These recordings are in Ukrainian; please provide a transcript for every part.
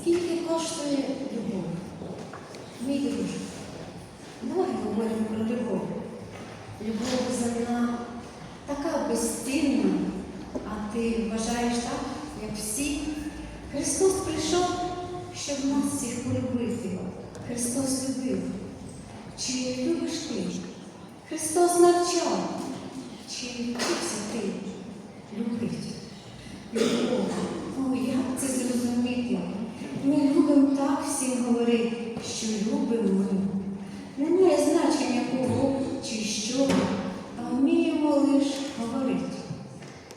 скільки коштує любов? Мій друже, давай говоримо про любов. Любов земна така безцінна, а ти вважаєш так, як всі. Христос прийшов, щоб нас всіх полюбити. Христос любив. Чи любиш ти? Христос навчав. Чи вчився ти любити? Любов. О, як це зрозуміти? Ми любимо так всім говорити, що любимо ми. Немає значення кого чи що, а вміємо лише говорити.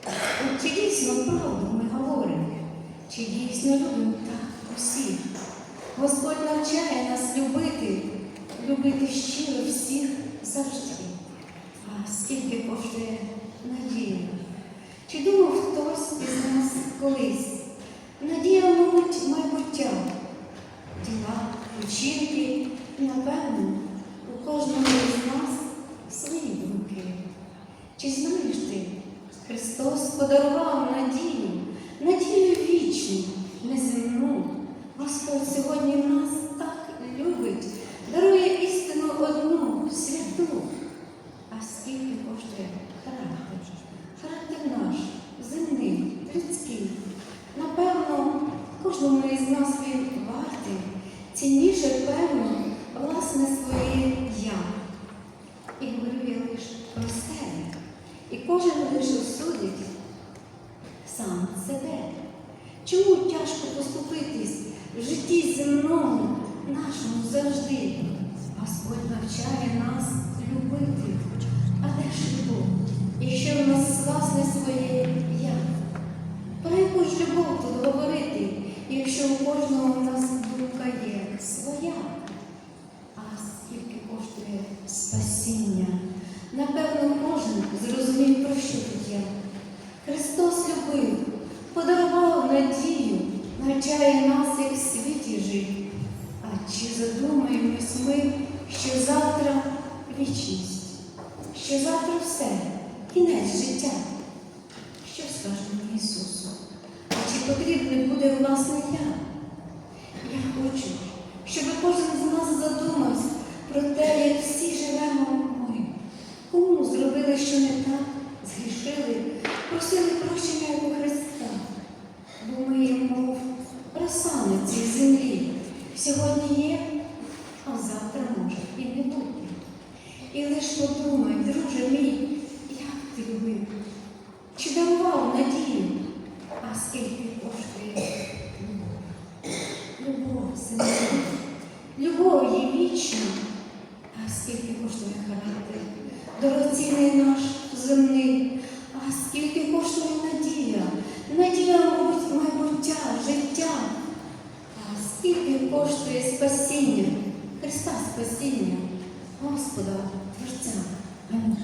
От Чи дійсно правду ми говоримо? Чи дійсно любимо так усіх? Господь навчає нас любити, любити щиро всіх завжди. А скільки коштує надія? Чи думав хтось із нас колись? Надія, мабуть, учинки, і, напевно, у кожному із нас свої думки. Чи знаєш ти, Христос подарував надію, надію вічну, неземну. Господь сьогодні нас так любить, дарує істину одну, святу. А скільки коштує характер? Характер наш, земний, людський. Напевно, кожному із нас він вартий, цінніше, певно, власне своє я. І говорю я лише про себе. І кожен лише судить сам себе. Чому тяжко поступитись в житті земному, нашому завжди? Господь навчає нас любити. А де ж любов? Якщо в нас власне своє я. Про яку ж любов тут говорити, якщо у кожного в нас думка є своя? А скільки коштує спасіння? Напевно, кожен зрозумів, про що тут я. Христос любив, подарував надію, навчає нас, як в світі жити. А чи задумаємось ми, що завтра вічність, що завтра все, кінець життя? Що скажемо Ісусу? А чи потрібне буде власне я? Я хочу, щоб кожен з нас задумався про те, як. Кому зробили, що не так, згрішили, просили прощення у Христа. Бо ми, мов роса цій землі, сьогодні є, а завтра може і не бути. І лиш подумай, друже мій, як ти любив, чи дарував надію, а скільки коштує? Любов земля, любов є вічна, а скільки коштує характер? Дорогоцінний наш земний, а скільки коштує надія? Надія, мабуть, майбуття, життя. А скільки коштує спасіння, Христа спасіння, Господа Творця. Амінь.